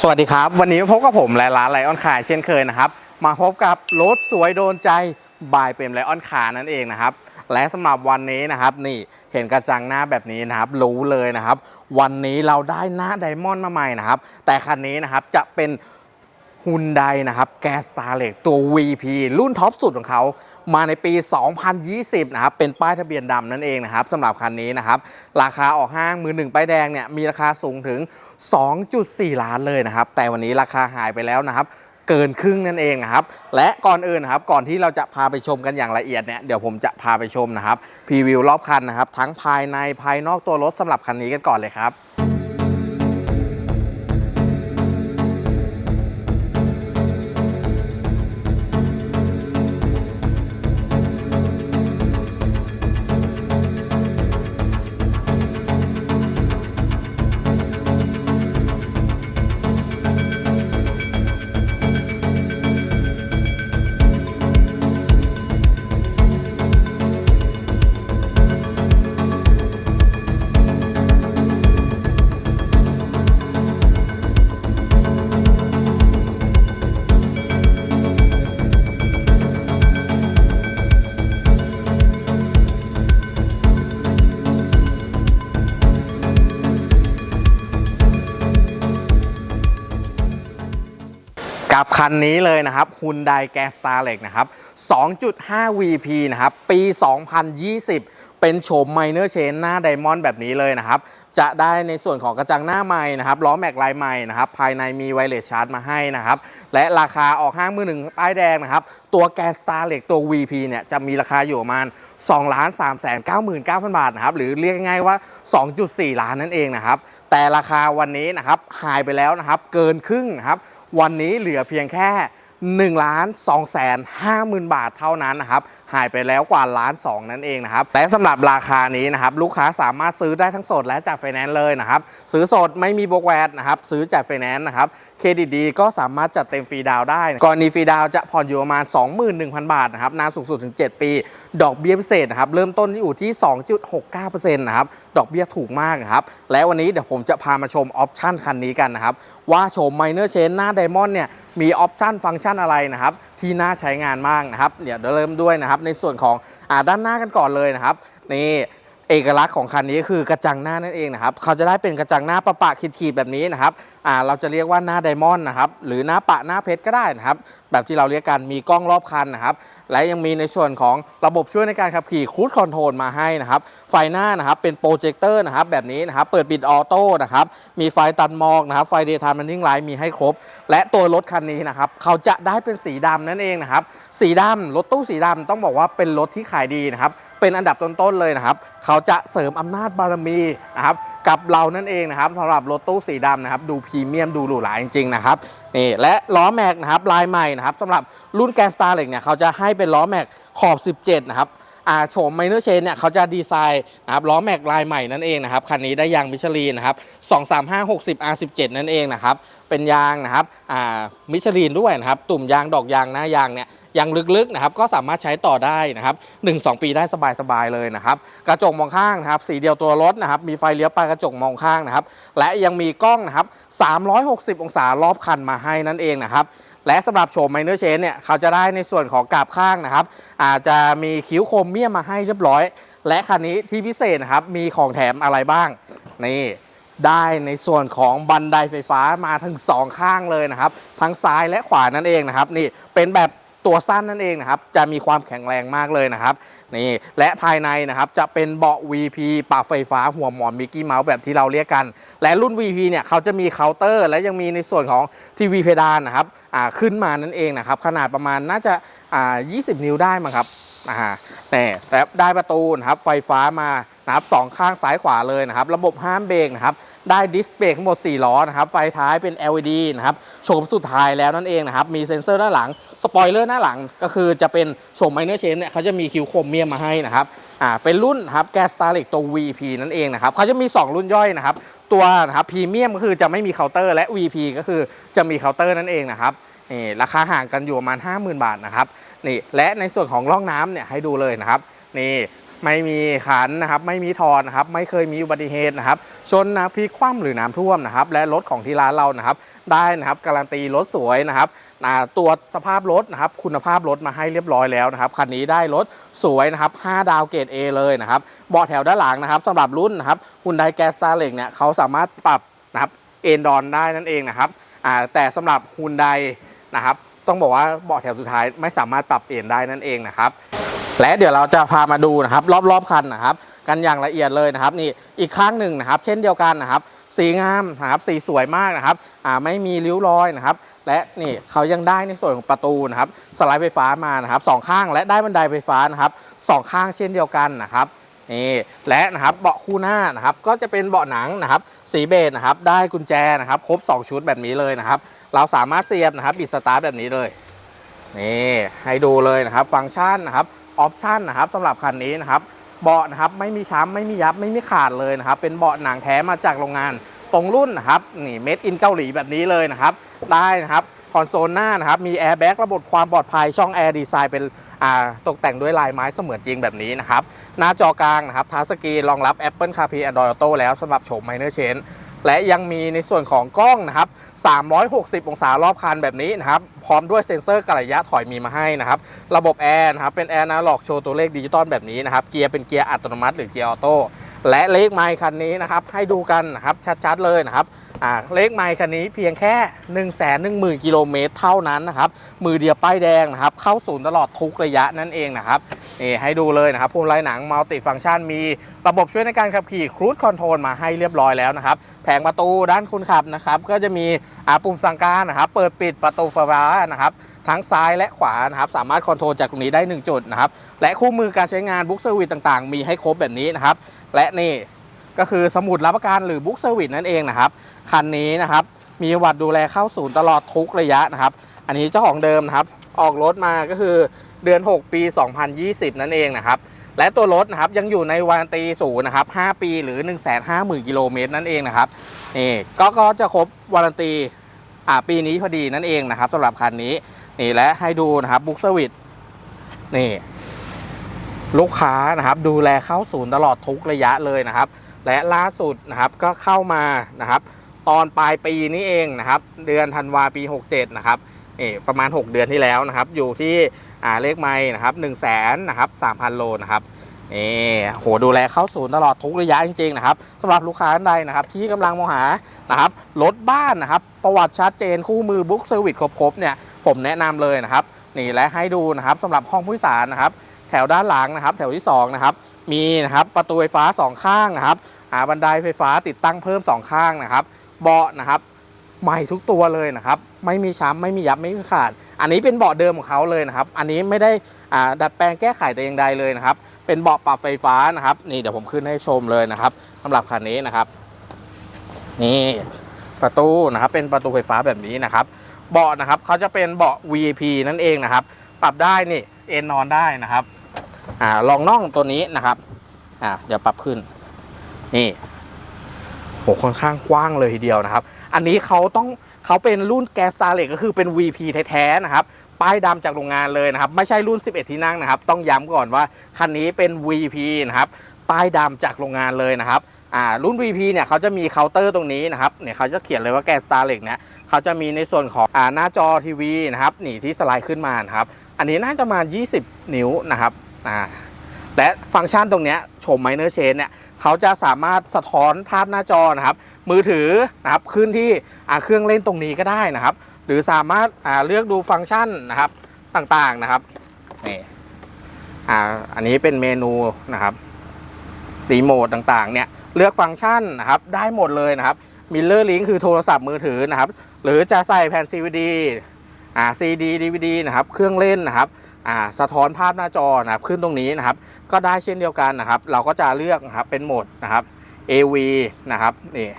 สวัสดีครับ วันนี้พบกับผมและร้านไลออนคายเช่นเคยนะครับ มาพบกับรถสวยโดนใจบายเปรมไลออนคานั่นเองนะครับ และสำหรับวันนี้นะครับนี่เห็นกระจังหน้าแบบนี้นะครับ รู้เลยนะครับ วันนี้เราได้หน้าไดมอนด์มาใหม่นะครับ แต่คันนี้นะครับจะเป็นฮุนไดนะครับแกสตาร์เล็กตัว VP รุ่นท็อปสุดของเขา มาในปี 2020 นะครับ เป็นป้ายทะเบียนดำนั่นเองนะครับสำหรับคันนี้นะครับ ราคาออกห้างมือหนึ่งป้ายแดงเนี่ยมีราคาสูงถึง 2.4 ล้านเลยนะครับ แต่วันนี้ราคาหายไปแล้วนะครับเกินครึ่งนั่นเองนะครับ และก่อนอื่นนะครับ ก่อนที่เราจะพาไปชมกันอย่างละเอียดเนี่ย เดี๋ยวผมจะพาไปชมนะครับพรีวิวรอบคันนะครับ ทั้งภายในภายนอกตัวรถสำหรับคันนี้กันก่อนเลยครับ กับคันนี้เลยนะครับ Hyundai g a s t a r l e นะครับ 2.5 VP นะครับ ปี 2020 เป็นโฉม Minor Change หน้าไดมอนด์แบบนี้เลยนะครับ จะได้ในส่วนของกระจังหน้าใหม่นะครับล้อแม็กลายใหม่นะครับ ภายในมีไวเลสชาร์จมาให้นะครับ และราคาออกห้างมือหนึ่งป้ายแดงนะครับ ตัว g a s t a r l e ตัว VP เนี่ยจะมีราคาอยู่ประมาณ2ล้าน3แสน99,000 บาทนะครับ หรือเรียกง่ายๆว่า 2.4 ล้านนั่นเองนะครับ แต่ราคาวันนี้นะครับหายไปแล้วนะครับ เกินครึ่งนะครับ วันนี้เหลือเพียงแค่ 1ล้าน2แสน5หมื่นบาทเท่านั้นนะครับ หายไปแล้วกว่าล้าน2นั่นเองนะครับ และสำหรับราคานี้นะครับ ลูกค้าสามารถซื้อได้ทั้งสดและจากไฟแนนซ์เลยนะครับ ซื้อสดไม่มีบวกแวดนะครับ ซื้อจากไฟแนนซ์นะครับเครดิตดีก็สามารถจัดเต็มฟรีดาวได้ กรณีฟรีดาวจะผ่อนอยู่ประมาณ 21,000 บาทนะครับ นานสูงสุดถึง 7 ปี ดอกเบี้ยพิเศษนะครับ เริ่มต้นที่อยู่ที่ 2.69%นะครับ ดอกเบี้ยถูกมากนะครับ และวันนี้เดี๋ยวผมจะพามาชมออปชั่นคันนี้กันนะครับ ว่าโฉม Minor Change หน้าไดมอนด์เนี่ย มีออปชันฟังก์ชันอะไรนะครับที่น่าใช้งานมากนะครับเดี๋ยวเริ่มด้วยนะครับในส่วนของอาด้านหน้ากันก่อนเลยนะครับนี่เอกลักษณ์ของคันนี้คือกระจังหน้านั่นเองนะครับเขาจะได้เป็นกระจังหน้าประปะขีดๆแบบนี้นะครับอ่าเราจะเรียกว่าหน้าไดมอนด์นะครับหรือหน้าปะหน้าเพชรก็ได้นะครับ แบบที่เราเรียกกันมีกล้องรอบคันนะครับ และยังมีในส่วนของระบบช่วยในการขับขี่คูดคอนโทรลมาให้นะครับ ไฟหน้านะครับเป็นโปรเจคเตอร์นะครับแบบนี้นะครับ เปิดปิดออโต้นะครับ มีไฟตัดหมอกนะครับ ไฟเดย์ไทม์มันนิ่งไลท์มีให้ครบ และตัวรถคันนี้นะครับ เขาจะได้เป็นสีดำนั่นเองนะครับ สีดำรถตู้สีดำต้องบอกว่าเป็นรถที่ขายดีนะครับ เป็นอันดับต้นๆเลยนะครับ เขาจะเสริมอำนาจบารมีนะครับ กับเรานั่นเองนะครับสำหรับรถตู้สีดำนะครับ ดูพรีเมียมดูหรูหราจริงๆนะครับนี่และล้อแม็กนะครับลายใหม่นะครับสำหรับรุ่นแกนสตาร์เล็กเนี่ยเขาจะให้เป็นล้อแม็กขอบ 17 นะครับอาโฉมไมเนอร์เชนเนี่ยเขาจะดีไซน์นะครับล้อแม็กลายใหม่นั่นเองนะครับคันนี้ได้ยางมิชลีนนะครับ235 60 R17 นั่นเองนะครับเป็นยางนะครับอ่ามิชลีนด้วยนะครับตุ่มยางดอกยางหน้ายางเนี่ย ยางลึกๆนะครับก็สามารถใช้ต่อได้นะครับ1-2 ปีได้สบายๆเลยนะครับกระจกมองข้างนะครับสีเดียวตัวรถนะครับมีไฟเลี้ยวปลายกระจกมองข้างนะครับและยังมีกล้องนะครับ360 องศารอบคันมาให้นั่นเองนะครับและสำหรับโฉมไมเนอร์เชนเนี่ยเขาจะได้ในส่วนของกราบข้างนะครับ อาจจะมีคิ้วโครเมียมมาให้เรียบร้อย และคันนี้ที่พิเศษนะครับมีของแถมอะไรบ้าง นี่ได้ในส่วนของบันไดไฟฟ้ามาทั้งสองข้างเลยนะครับ ทั้งซ้ายและขวานั่นเองนะครับ นี่เป็นแบบ ตัวสั้นนั่นเองนะครับจะมีความแข็งแรงมากเลยนะครับนี่และภายในนะครับจะเป็นเบาะ VP ปรับไฟฟ้าหัวหมอนมิกกี้เมาส์แบบที่เราเรียกกัน และรุ่น VP เนี่ยเขาจะมีเคาน์เตอร์ และยังมีในส่วนของทีวีเพดานนะครับอ่าขึ้นมานั่นเองนะครับขนาดประมาณน่าจะอ่า20 นิ้วได้มั้งครับอ่าแต่และได้ประตูนะครับไฟฟ้ามานะครับสองข้างซ้ายขวาเลยนะครับ ระบบห้ามเบรกนะครับ ได้ดิสเบรกทั้งหมด 4 ล้อนะครับ ไฟท้ายเป็น LED นะครับโฉมสุดท้ายแล้วนั่นเองนะครับ มีเซ็นเซอร์ด้าหลัง สปอยเลอร์หน้าหลัง ก็คือจะเป็นโฉมไมเนอร์เชนเนี่ยเขาจะมีคิวโครเมียมมาให้นะครับอ่าเป็นรุ่นครับแกสตาร์เล็กตัว VP นั่นเองนะครับเขาจะมี 2 รุ่นย่อยนะครับ ตัวนะครับพรีเมียมก็คือจะไม่มีเคาน์เตอร์และ VP ก็คือจะมีเคาน์เตอร์นั่นเองนะครับนี่ราคาห่างกันอยู่ประมาณ 50,000 บาทนะครับนี่และในส่วนของร่องน้ำเนี่ยให้ดูเลยนะครับนี่ ไม่มีขันนะครับไม่มีถอดนะครับไม่เคยมีอุบัติเหตุนะครับชนนะพลิกคว่ำหรือน้ำท่วมนะครับและรถของที่ร้านเรานะครับได้นะครับการันตีรถสวยนะครับตรวจสภาพรถนะครับคุณภาพรถมาให้เรียบร้อยแล้วนะครับคันนี้ได้รถสวยนะครับ5ดาวเกรด A เลยนะครับเบาะแถวด้านหลังนะครับสำหรับรุ่นนะครับฮุนไดแกสตาเล็กเนี่ยเขาสามารถปรับนะครับเอนดอนได้นั่นเองนะครับแต่สำหรับฮุนไดนะครับต้องบอกว่าเบาะแถวสุดท้ายไม่สามารถปรับเอนได้นั่นเองนะครับ และเดี๋ยวเราจะพามาดูนะครับ รอบๆคันนะครับ กันอย่างละเอียดเลยนะครับ นี่อีกข้างหนึ่งนะครับ เช่นเดียวกันนะครับ สีงามนะครับสีสวยมากนะครับอ่าไม่มีริ้วรอยนะครับ และนี่เขายังได้ในส่วนของประตูนะครับ สไลด์ไฟฟ้ามานะครับสองข้างและได้บันไดไฟฟ้านะครับสองข้างเช่นเดียวกันนะครับนี่และนะครับเบาะคู่หน้านะครับ ก็จะเป็นเบาะหนังนะครับ สีเบจนะครับ ได้กุญแจนะครับ ครบ 2 ชุดแบบนี้เลยนะครับ เราสามารถเสียบนะครับบิดสตาร์ทแบบนี้เลยนี่ให้ดูเลยนะครับ ฟังก์ชันนะครับ ออปชันนะครับสำหรับคันนี้นะครับเบาะนะครับไม่มีช้ำไม่มียับไม่มีขาดเลยนะครับเป็นเบาะหนังแท้มาจากโรงงานตรงรุ่นนะครับนี่เมดอินเกาหลีแบบนี้เลยนะครับได้นะครับคอนโซลหน้านะครับมีแอร์แบ็กระบบความปลอดภัยช่องแอร์ดีไซน์เป็นอ่าตกแต่งด้วยลายไม้เสมือนจริงแบบนี้นะครับหน้าจอกลางนะครับทัชสกรีนรองรับ Apple CarPlay Android Auto แล้วสำหรับโฉม Minor Change และยังมีในส่วนของกล้องนะครับ 360 องศารอบคันแบบนี้นะครับ พร้อมด้วยเซ็นเซอร์กระยะถอยมีมาให้นะครับ ระบบแอร์นะครับ เป็นแอร์นาล็อกโชว์ตัวเลขดิจิตอลแบบนี้นะครับ เกียร์เป็นเกียร์อัตโนมัติหรือเกียร์ออโต้ และเลขไมค์คันนี้นะครับ ให้ดูกันนะครับ ชัดๆเลยนะครับ อ่าเลขไมค์คันนี้เพียงแค่1 1 0 0 0 0กิโลเมตรเท่านั้นนะครับ มือเดียวป้ายแดงนะครับ เข้าศูนย์ตลอดทุกระยะนั่นเองนะครับนี่ให้ดูเลยนะครับพวงมาลัยหนังมัลติฟังก์ชันมีระบบช่วยในการขับขี่ครู i คอนโทรลมาให้เรียบร้อยแล้วนะครับ แผงประตูด้านคนขับนะครับ ก็จะมีปุ่มสั่งการนะครับ เปิดปิดประตูไฟฟ้านะครับทั้งซ้ายและขวานะครับสามารถคอนโทรลจากตรงนี้ได้ 1 จุดนะครับ และคู่มือการใช้งานบุ๊กเซอร์วิสต่างๆ มีให้ครบแบบนี้นะครับ และนี่ก็คือสมุดรับประกันหรือบุ๊กเซอร์วิสนั่นเองนะครับ คันนี้นะครับ มีวัติดูแลเข้าศูนย์ตลอดทุกระยะนะครับ อันนี้เจ้าของเดิมนะครับ ออกรถมาก็คือเดือน 6 ปี 2020 นั่นเองนะครับ และตัวรถนะครับยังอยู่ในวารันตีศูนย์นะครับ 5 ปีหรือ 150,000กิโลเมตรนั่นเองนะครับนี่ก็ก็จะครบวารันตีอ่าปีนี้พอดีนั่นเองนะครับสำหรับคันนี้นี่และให้ดูนะครับบุ๊กเซอร์วิสนี่ลูกค้านะครับดูแลเข้าศูนย์ตลอดทุกระยะเลยนะครับ และล่าสุดนะครับก็เข้ามานะครับ ตอนปลายปีนี้เองนะครับ เดือนธันวาปี 67 นะครับนี่ประมาณ 6 เดือนที่แล้วนะครับ อยู่ที่อ่าเลขไม้นะครับ1 0 0 0 0แสนนะครับ3,000 โลนะครับนี่โหดูแลเข้าศูนย์ตลอดทุกระยะจริงๆนะครับสำหรับลูกค้าท่านใดนะครับ ที่กำลังมองหานะครับรถบ้านนะครับ ประวัติชัดเจนคู่มือบุ๊กเซอร์วิสครบๆเนี่ยผมแนะนำเลยนะครับนี่และให้ดูนะครับสำหรับห้องผู้โดยสารนะครับ แถวด้านหลังนะครับ แถวที่2นะครับมีนะครับประตูไฟฟ้า 2 ข้างนะครับอ่าบันไดไฟฟ้าติดตั้งเพิ่ม 2 ข้างนะครับ เบาะนะครับใหม่ทุกตัวเลยนะครับ ไม่มีช้ำไม่มียับไม่มีขาด อันนี้เป็นเบาะเดิมของเขาเลยนะครับ อันนี้ไม่ได้ดัดแปลงแก้ไขแต่อย่างใดเลยนะครับ เป็นเบาะปรับไฟฟ้านะครับนี่เดี๋ยวผมขึ้นให้ชมเลยนะครับสำหรับคันนี้นะครับ นี่ประตูนะครับ เป็นประตูไฟฟ้าแบบนี้นะครับ เบาะนะครับเขาจะเป็นเบาะ VIP นั่นเองนะครับ ปรับได้นี่เอนนอนได้นะครับอ่าลองน่องตัวนี้นะครับอ่าเดี๋ยวปรับขึ้น นี่ โหค่อนข้างกว้างเลยทีเดียวนะครับ อันนี้เขาต้องเขาเป็นรุ่นแกสตาเล็กก็คือเป็น VP แท้ๆนะครับป้ายดำจากโรงงานเลยนะครับ ไม่ใช่รุ่น 11 ที่นั่งนะครับ ต้องย้ำก่อนว่าคันนี้เป็น VP นะครับป้ายดำจากโรงงานเลยนะครับอ่ารุ่น VP เนี่ยเขาจะมีเคาน์เตอร์ตรงนี้นะครับเนี่ยเขาจะเขียนเลยว่าแกสตาร์เล็กเนี่ยเขาจะมีในส่วนของอ่าหน้าจอทีวีนะครับนี่ที่สไลด์ขึ้นมานะครับอันนี้น่าจะมา 20 นิ้วนะครับอ่าและฟังก์ชันตรงเนี้ยโฉม Minor Change เนี่ย เขาจะสามารถสะท้อนภาพหน้าจอนะครับ มือถือนะครับขึ้นที่เครื่องเล่นตรงนี้ก็ได้นะครับ หรือสามารถเลือกดูฟังก์ชันนะครับต่างๆนะครับนี่อ่าอันนี้เป็นเมนูนะครับรีโมทต่างๆเนี่ยเลือกฟังก์ชันนะครับได้หมดเลยนะครับมิลเลอร์ลิงคือโทรศัพท์มือถือนะครับ หรือจะใส่แผ่น CVD อ่า CD DVD นะครับ เครื่องเล่นนะครับ อ่าสะท้อนภาพหน้าจอนะครับขึ้นตรงนี้นะครับ ก็ได้เช่นเดียวกันนะครับ เราก็จะเลือกนะครับเป็นโหมดนะครับ AV นะครับนี่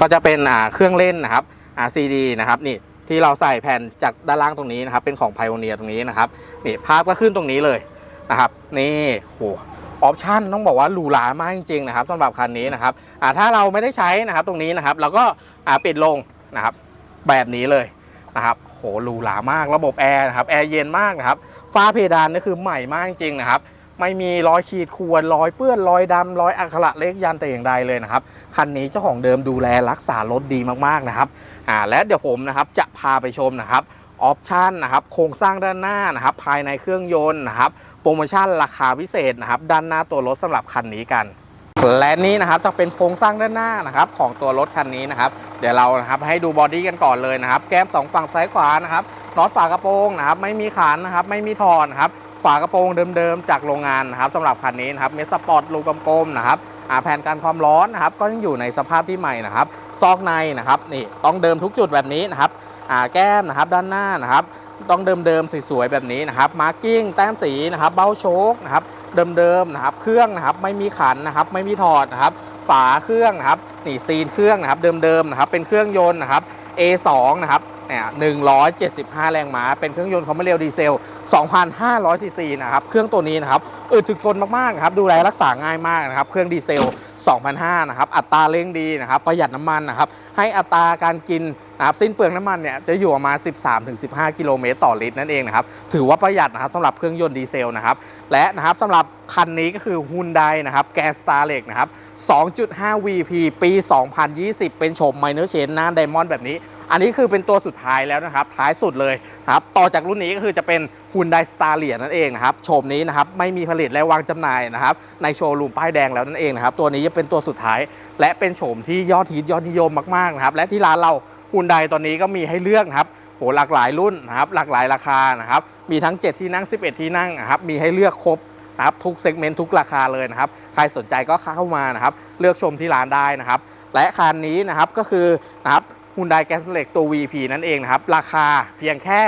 ก็จะเป็นอ่าเครื่องเล่นนะครับอ่า CD นะครับนี่ที่เราใส่แผ่นจากด้านล่างตรงนี้นะครับ เป็นของ Pioneer ตรงนี้นะครับนี่ภาพก็ขึ้นตรงนี้เลยนะครับนี่โหออปชั่นต้องบอกว่าหรูหรามากจริงๆนะครับสำหรับคันนี้นะครับอ่าถ้าเราไม่ได้ใช้นะครับตรงนี้นะครับ เราก็อ่าปิดลงนะครับแบบนี้เลยนะครับ โหหรูหรามากระบบแอร์นะครับแอร์เย็นมากนะครับฟ้าเพดานนี่คือใหม่มากจริงๆนะครับไม่มีรอยขีดข่วนรอยเปื้อนรอยดำรอยอักขระเล็กยันแต่อย่างใดเลยนะครับคันนี้เจ้าของเดิมดูแลรักษารถดีมากๆนะครับอ่าและเดี๋ยวผมนะครับจะพาไปชมนะครับออปชันนะครับโครงสร้างด้านหน้านะครับภายในเครื่องยนต์นะครับโปรโมชั่นราคาพิเศษนะครับด้านหน้าตัวรถสำหรับคันนี้กัน และนี่นะครับจะเป็นโครงสร้างด้านหน้านะครับของตัวรถคันนี้นะครับ เดี๋ยวเรานะครับให้ดูบอดี้กันก่อนเลยนะครับ แก้มสองฝั่งซ้ายขวานะครับน็อตฝากระโปรงนะครับ ไม่มีขันนะครับ ไม่มีถอนะครับ ฝากระโปรงเดิมๆจากโรงงานนะครับสำหรับคันนี้นะครับเมสสปอร์ตลูกกลมๆนะครับแผ่นกันความร้อนนะครับ ก็ยังอยู่ในสภาพที่ใหม่นะครับ ซอกในนะครับนี่ต้องเดิมทุกจุดแบบนี้นะครับแก้มนะครับด้านหน้านะครับ ต้องเดิมๆสวยๆแบบนี้นะครับมาร์กิ้งแต้มสีนะครับ เบ้าโชคนะครับ เดิมๆนะครับ เครื่องนะครับไม่มีขันนะครับ ไม่มีถอดนะครับ ฝาเครื่องนะครับนี่ซีนเครื่องนะครับเดิมๆนะครับ เป็นเครื่องยนต์นะครับ A2 นะครับเนี่ย175 แรงม้า เป็นเครื่องยนต์คอมเมอร์เรลดีเซล 2,500ซีซีนะครับ เครื่องตัวนี้นะครับเออถึกทนมากๆนะครับ ดูแลรักษาง่ายมากนะครับ เครื่องดีเซล 2,500นะครับ อัตราเร่งดีนะครับ ประหยัดน้ำมันนะครับ ให้อัตราการกินนะครับสิ้นเปลืองน้ำมันเนี่ยจะอยู่ประมาณ 13-15 กิโลเมตรต่อลิตรนั่นเองนะครับถือว่าประหยัดนะครับสำหรับเครื่องยนต์ดีเซลนะครับและนะครับสำหรับคันนี้ก็คือ Hyundai นะครับแกสตาร์เล็กนะครับ 2.5 VP ปี 2020 เป็นโฉมไมเนอร์เชนหน้าไดมอนด์แบบนี้ อันนี้คือเป็นตัวสุดท้ายแล้วนะครับ ท้ายสุดเลยนะครับต่อจากรุ่นนี้ก็คือจะเป็น Hyundai Staria นั่นเองนะครับโฉมนี้นะครับไม่มีผลิตและวางจำหน่ายนะครับในโชว์รูมป้ายแดงแล้วนั่นเองนะครับตัวนี้จะเป็นตัวสุดท้าย และเป็นโฉมที่ยอดฮิตยอดนิยมมากๆนะครับ และที่ร้านเรา Hyundai ตอนนี้ก็มีให้เลือกนะครับโหหลากหลายรุ่นนะครับ หลากหลายราคานะครับ มีทั้ง 7 ที่นั่ง 11 ที่นั่งนะครับ มีให้เลือกครบนะครับทุกเซกเมนต์ทุกราคาเลยนะครับ ใครสนใจก็เข้ามานะครับ เลือกชมที่ร้านได้นะครับ และคันนี้นะครับก็คือนะครับ Hyundai g a s l e c ตัว VP นั่นเองนะครับ ราคาเพียงแค่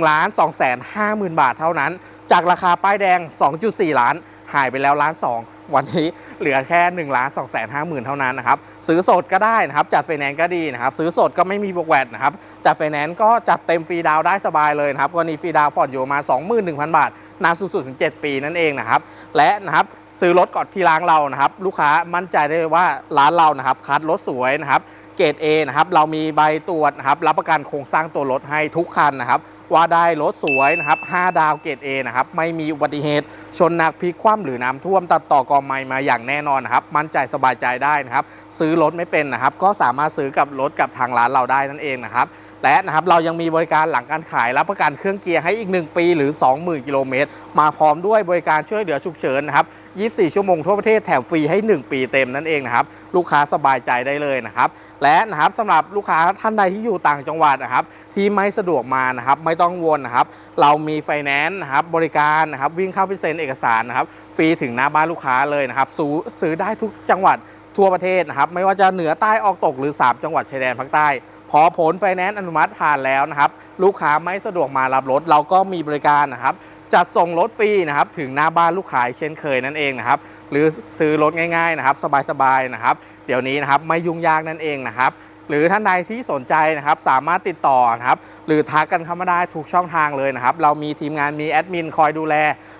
1ล้าน2แสน5หมื่นบาทเท่านั้น จากราคาป้ายแดง 2.4 ล้าน หายไปแล้วล้าน2 วันนี้เหลือแค่1ล้าน2แสน5หมื่นเท่านั้นนะครับซื้อสดก็ได้นะครับจัดไฟแนนซ์ก็ดีนะครับซื้อสดก็ไม่มีบวกแวดนะครับจัดไฟแนนซ์ก็จัดเต็มฟรีดาวได้สบายเลยนะครับกรณีฟรีดาวผ่อนอยู่มา 21,000 บาทนานสุดๆถึง 7 ปีนั่นเองนะครับและนะครับซื้อรถก่อนที่ร้านเรานะครับลูกค้ามั่นใจได้เลยว่าร้านเรานะครับคัดรถสวยนะครับเกรด A นะครับเรามีใบตรวจนะครับรับประกันโครงสร้างตัวรถให้ทุกคันนะครับ ว่าได้รถสวยนะครับ 5 ดาวเกรด A นะครับ ไม่มีอุบัติเหตุ ชนหนักพลิกคว่ำหรือน้ำท่วมตัดต่อกอไม้มาอย่างแน่นอนนะครับ มั่นใจสบายใจได้นะครับ ซื้อรถไม่เป็นนะครับ ก็สามารถซื้อกับรถกับทางร้านเราได้นั่นเองนะครับ และนะครับเรายังมีบริการหลังการขายรับประกันเครื่องเกียร์ให้อีก 1 ปีหรือ 20,000 กิโลเมตร มาพร้อมด้วยบริการช่วยเหลือฉุกเฉินนะครับ 24 ชั่วโมงทั่วประเทศแถมฟรีให้ 1 ปีเต็มนั่นเองนะครับ ลูกค้าสบายใจได้เลยนะครับ และนะครับสำหรับลูกค้าท่านใดที่อยู่ต่างจังหวัดนะครับ ที่ไม่สะดวกมานะครับ ไม่ต้องวนนะครับ เรามีไฟแนนซ์นะครับบริการนะครับวิ่งเข้าไปเซ็นเอกสารนะครับฟรีถึงหน้าบ้านลูกค้าเลยนะครับซื้อซื้อได้ทุกจังหวัดทั่วประเทศนะครับไม่ว่าจะเหนือใต้ออกตกหรือ 3 จังหวัดชายแดนภาคใต้ พอผลไฟแนนซ์อนุมัติผ่านแล้วนะครับลูกค้าไม่สะดวกมารับรถ เราก็มีบริการนะครับจัดส่งรถฟรีนะครับถึงหน้าบ้านลูกค้าเช่นเคยนั่นเองนะครับหรือซื้อรถง่ายๆนะครับสบายๆนะครับเดี๋ยวนี้นะครับไม่ยุ่งยากนั่นเองนะครับหรือท่านใดที่สนใจนะครับสามารถติดต่อนะครับหรือทักกันเข้ามาได้ทุกช่องทางเลยนะครับเรามีทีมงานมีแอดมินคอยดูแล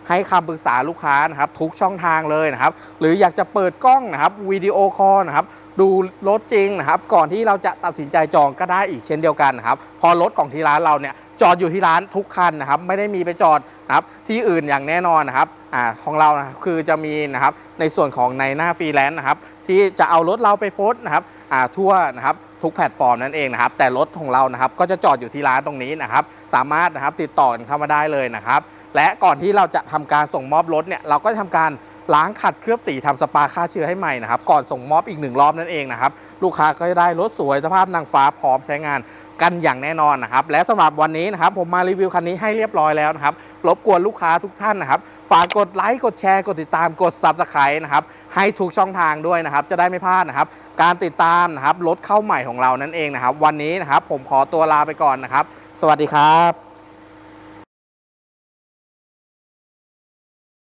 ให้คำปรึกษาลูกค้านะครับทุกช่องทางเลยนะครับหรืออยากจะเปิดกล้องนะครับวิดีโอคอลนะครับ ดูรถจริงนะครับ ก่อนที่เราจะตัดสินใจจองก็ได้อีกเช่นเดียวกันนะครับ พอรถของที่ร้านเราเนี่ยจอดอยู่ที่ร้านทุกคันนะครับ ไม่ได้มีไปจอดนะครับที่อื่นอย่างแน่นอนนะครับอ่าของเรานะคือจะมีนะครับในส่วนของในหน้าฟรีแลนซ์นะครับ ที่จะเอารถเราไปโพสต์นะครับอ่าทั่วนะครับทุกแพลตฟอร์มนั่นเองนะครับ แต่รถของเรานะครับก็จะจอดอยู่ที่ร้านตรงนี้นะครับ สามารถนะครับติดต่อกันเข้ามาได้เลยนะครับ และก่อนที่เราจะทำการส่งมอบรถเนี่ยเราก็จะทำการ ล้างขัดเคลือบสีทำสปาฆ่าเชื้อให้ใหม่นะครับก่อนส่งมอบอีกหนึ่งรอบนั่นเองนะครับลูกค้าก็ได้รถสวยสภาพนางฟ้าพร้อมใช้งานกันอย่างแน่นอนนะครับและสำหรับวันนี้นะครับผมมารีวิวคันนี้ให้เรียบร้อยแล้วนะครับรบกวนลูกค้าทุกท่านนะครับฝากกดไลค์กดแชร์กดติดตามกด Subscribe นะครับให้ทุกช่องทางด้วยนะครับจะได้ไม่พลาดนะครับการติดตามนะครับรถเข้าใหม่ของเรานั่นเองนะครับวันนี้นะครับผมขอตัวลาไปก่อนนะครับ สวัสดีครับ